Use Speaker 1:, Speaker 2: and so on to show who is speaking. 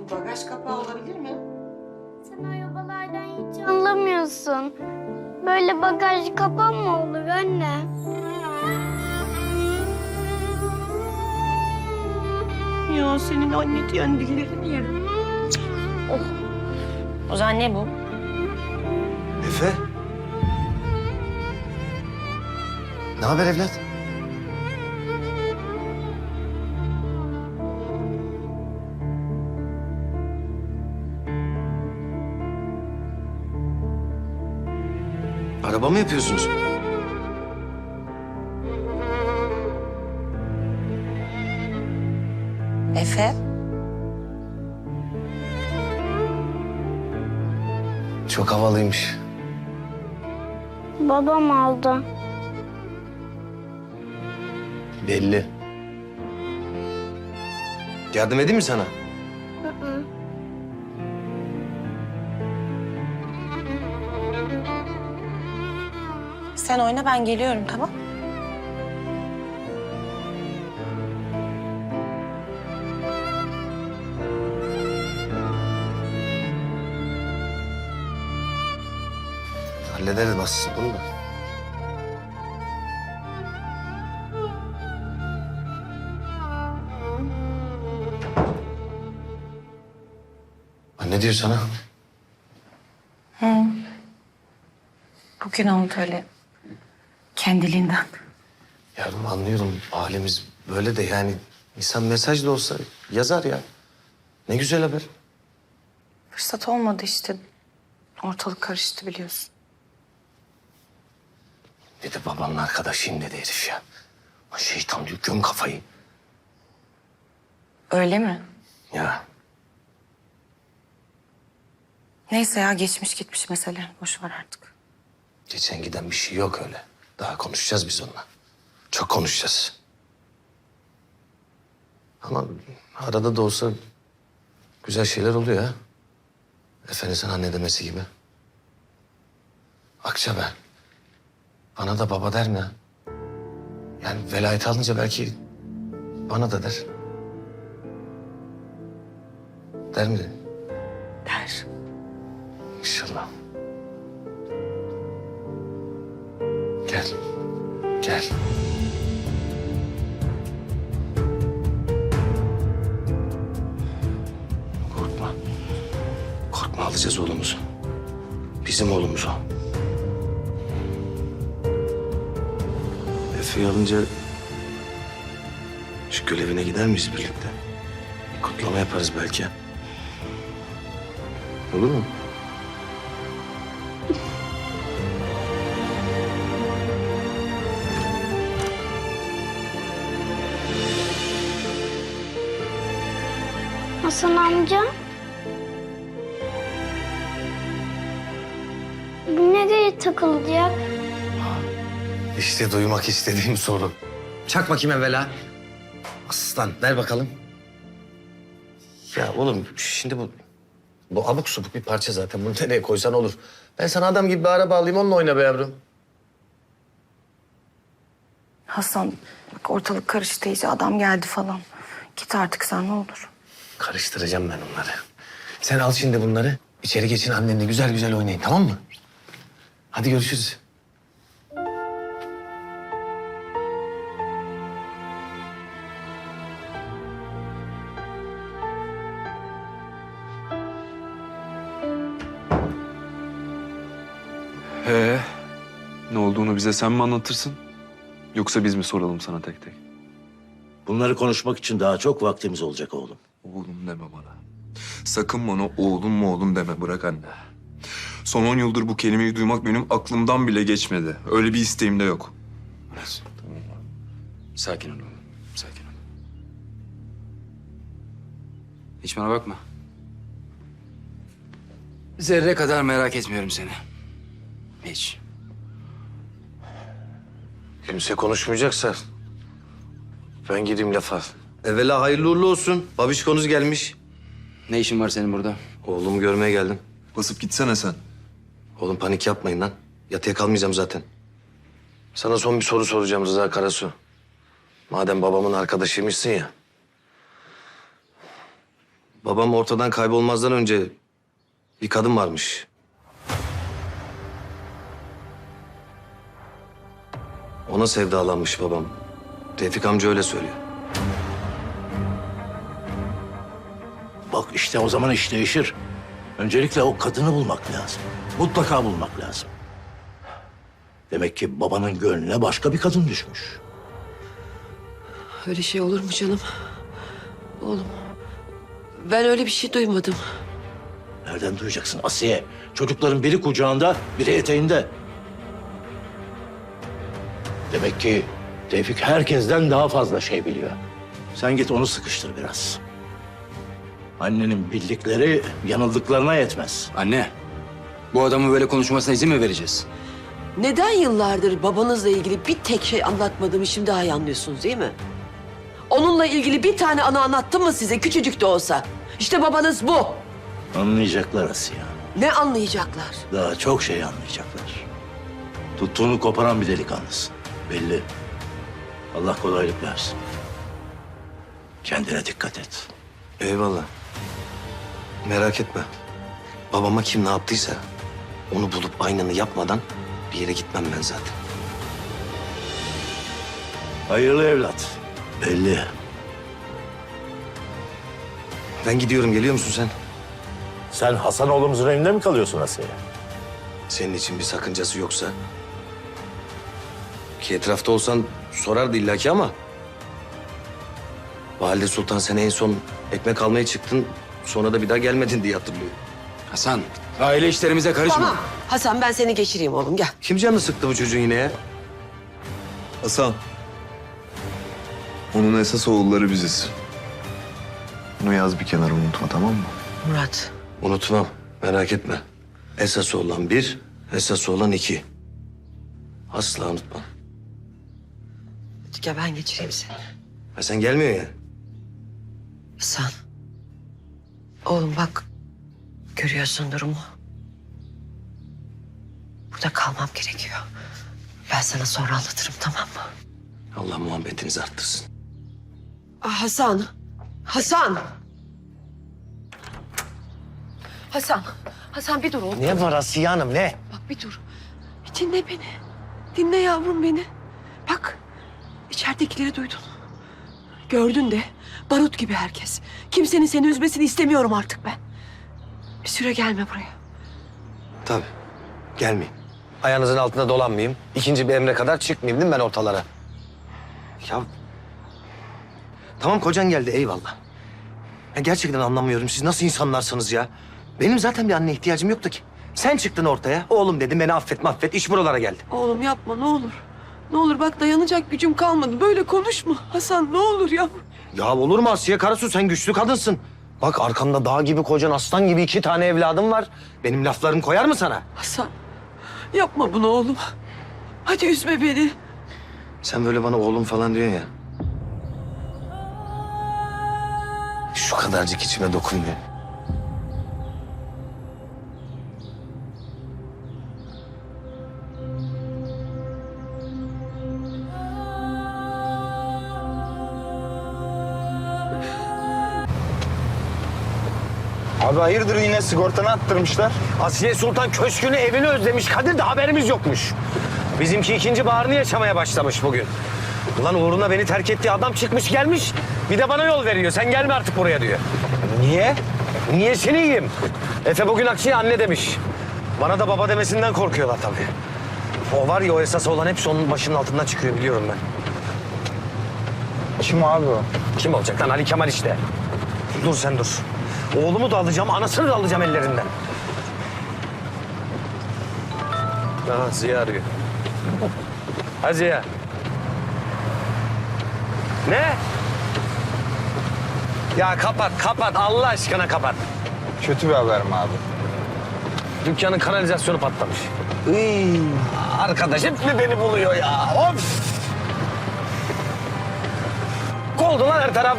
Speaker 1: Bu bagaj kapağı olabilir mi?
Speaker 2: Sen arabalardan hiç anlamıyorsun. Böyle bagaj kapan mı olur anne?
Speaker 1: Ya senin anne diyen dillerini yerim.
Speaker 3: O zaman ne bu?
Speaker 4: Efe. Ne haber evlat? Araba mı yapıyorsunuz?
Speaker 3: Efe.
Speaker 4: Çok havalıymış.
Speaker 2: Babam aldı.
Speaker 4: Belli. Yardım edeyim mi sana?
Speaker 3: Sen oyna ben geliyorum tamam?
Speaker 4: Hallederiz bassın bunu da. Ne diyor sana?
Speaker 3: Bugün oldu öyle. Kendiliğinden.
Speaker 4: Yardım anlıyorum halimiz böyle de yani insan mesaj da olsa yazar ya. Ne güzel haber.
Speaker 3: Fırsat olmadı işte. Ortalık karıştı biliyorsun.
Speaker 4: Bir de babanın arkadaşıyım dedi herif ya. Lan Şeytan diyor göm kafayı.
Speaker 3: Öyle mi?
Speaker 4: Ya
Speaker 3: Neyse ya geçmiş gitmiş mesele. Boş ver artık.
Speaker 4: geçen giden bir şey yok öyle. Daha konuşacağız biz onunla. Çok konuşacağız. Ama arada da olsa güzel şeyler oluyor ha. Efendim anne demesi gibi. Akça ben. Bana da baba der mi? Yani velayet alınca belki bana da der. Der mi?
Speaker 3: Der.
Speaker 4: İnşallah. Gel. Korkma. Korkma alacağız oğlumuzu. Bizim oğlumuz o. Efe'yi alınca şu göl evine gider miyiz birlikte? Bir kutlama yaparız belki. Olur mu?
Speaker 2: Hasan amca. Bu nereye takılacak?
Speaker 4: İşte duymak istediğim soru. Çak bakayım evvela. Aslan ver bakalım. Ya oğlum şimdi bu... Bu abuk subuk bir parça zaten. Bunu nereye koysan olur. Ben sana adam gibi bir araba alayım onunla oyna be yavrum.
Speaker 3: Hasan bak ortalık karıştı iyice. Adam geldi falan. Git artık sen ne olur.
Speaker 4: Karıştıracağım ben onları. Sen al şimdi bunları. İçeri geçin annenle güzel güzel oynayın tamam mı? Hadi görüşürüz.
Speaker 5: Ee, ne olduğunu bize sen mi anlatırsın? Yoksa biz mi soralım sana tek tek?
Speaker 6: Bunları konuşmak için daha çok vaktimiz olacak oğlum.
Speaker 5: Oğlum deme bana. Sakın bana oğlum mu oğlum deme bırak anne. Son on yıldır bu kelimeyi duymak benim aklımdan bile geçmedi. Öyle bir isteğim de yok.
Speaker 7: Tamam oğlum. Sakin ol oğlum. Sakin ol. Hiç bana bakma. Zerre kadar merak etmiyorum seni. Hiç.
Speaker 4: Kimse konuşmayacaksa ben gireyim lafa. Evvela hayırlı uğurlu olsun. Babişkonuz gelmiş.
Speaker 7: Ne işin var senin burada?
Speaker 4: Oğlumu görmeye geldim.
Speaker 5: Basıp gitsene sen.
Speaker 4: Oğlum panik yapmayın lan. Yatıya kalmayacağım zaten. Sana son bir soru soracağım Rıza Karasu. Madem babamın arkadaşıymışsın ya. Babam ortadan kaybolmazdan önce bir kadın varmış. Ona sevdalanmış babam. Tevfik amca öyle söylüyor.
Speaker 6: Bak işte o zaman iş değişir. Öncelikle o kadını bulmak lazım. Mutlaka bulmak lazım. Demek ki babanın gönlüne başka bir kadın düşmüş.
Speaker 8: Öyle şey olur mu canım? Oğlum. Ben öyle bir şey duymadım.
Speaker 6: Nereden duyacaksın Asiye? Çocukların biri kucağında, biri eteğinde. Demek ki Tevfik herkesten daha fazla şey biliyor. Sen git onu sıkıştır biraz. Annenin bildikleri yanıldıklarına yetmez.
Speaker 7: Anne, bu adamın böyle konuşmasına izin mi vereceğiz?
Speaker 8: Neden yıllardır babanızla ilgili bir tek şey anlatmadığımı şimdi daha iyi anlıyorsunuz değil mi? Onunla ilgili bir tane anı anlattım mı size küçücük de olsa? İşte babanız bu.
Speaker 6: Anlayacaklar Asiye.
Speaker 8: Ne anlayacaklar?
Speaker 6: Daha çok şey anlayacaklar. Tuttuğunu koparan bir delikanlısın. Belli. Allah kolaylık versin. Kendine dikkat et.
Speaker 4: Eyvallah. Merak etme. Babama kim ne yaptıysa onu bulup aynını yapmadan bir yere gitmem ben zaten.
Speaker 6: Hayırlı evlat. Belli.
Speaker 4: Ben gidiyorum geliyor musun sen?
Speaker 6: Sen Hasan oğlumuzun evinde mi kalıyorsun Asiye?
Speaker 4: Senin için bir sakıncası yoksa. Ki etrafta olsan sorardı illaki ama. Valide Sultan sen en son ekmek almaya çıktın. Sonra da bir daha gelmedin diye hatırlıyorum.
Speaker 7: Hasan, aile işlerimize karışma.
Speaker 8: Tamam. Hasan ben seni geçireyim oğlum gel.
Speaker 4: Kim canını sıktı bu çocuğun yine ya?
Speaker 5: Hasan. Onun esas oğulları biziz. Bunu yaz bir kenara unutma tamam mı?
Speaker 8: Murat.
Speaker 4: Unutmam. Merak etme. Esas olan bir, esas olan iki. Asla unutmam.
Speaker 8: Hadi gel ben geçireyim seni.
Speaker 4: Ha sen gelmiyor ya.
Speaker 8: Hasan. Oğlum bak. Görüyorsun durumu. Burada kalmam gerekiyor. Ben sana sonra anlatırım tamam mı?
Speaker 4: Allah muhabbetinizi arttırsın.
Speaker 8: Ah, Hasan. Hasan. Hasan. Hasan bir dur oğlum.
Speaker 4: Ne var Asiye Hanım ne?
Speaker 8: Bak bir dur. Bir dinle beni. Dinle yavrum beni. Bak içeridekileri duydun. Gördün de barut gibi herkes. Kimsenin seni üzmesini istemiyorum artık ben. Bir süre gelme buraya.
Speaker 4: Tabii. Gelmeyeyim. Ayağınızın altında dolanmayayım. İkinci bir emre kadar çıkmayayım değil mi ben ortalara? Ya... Tamam kocan geldi eyvallah. Ya gerçekten anlamıyorum siz nasıl insanlarsınız ya. Benim zaten bir anne ihtiyacım yoktu ki. Sen çıktın ortaya. Oğlum dedim beni affet affet. iş buralara geldi.
Speaker 8: Oğlum yapma ne olur. Ne olur bak dayanacak gücüm kalmadı. Böyle konuşma. Hasan ne olur ya.
Speaker 4: Ya olur mu Asiye Karasu sen güçlü kadınsın. Bak arkanda dağ gibi kocan aslan gibi iki tane evladım var. Benim laflarım koyar mı sana?
Speaker 8: Hasan yapma bunu oğlum. Hadi üzme beni.
Speaker 4: Sen böyle bana oğlum falan diyorsun ya. Şu kadarcık içime dokunmuyor.
Speaker 9: Abi hayırdır yine sigortanı attırmışlar.
Speaker 4: Asiye Sultan köşkünü evini özlemiş. Kadir de haberimiz yokmuş. Bizimki ikinci baharını yaşamaya başlamış bugün. Ulan uğruna beni terk ettiği adam çıkmış gelmiş. Bir de bana yol veriyor. Sen gelme artık buraya diyor.
Speaker 9: Niye?
Speaker 4: Niyesini yiyeyim. Efe bugün akşam anne demiş. Bana da baba demesinden korkuyorlar tabii. O var ya o esas olan hepsi onun başının altından çıkıyor biliyorum ben.
Speaker 9: Kim abi o?
Speaker 4: Kim olacak lan Ali Kemal işte. Dur sen dur. Oğlumu da alacağım, anasını da alacağım ellerinden. Aha Ziya arıyor. Ha Ziya. Ne? Ya kapat, kapat. Allah aşkına kapat.
Speaker 9: Kötü bir haber mi abi?
Speaker 4: Dükkanın kanalizasyonu patlamış. Iy, arkadaş hep mi beni buluyor ya? Of! Koldu lan her taraf.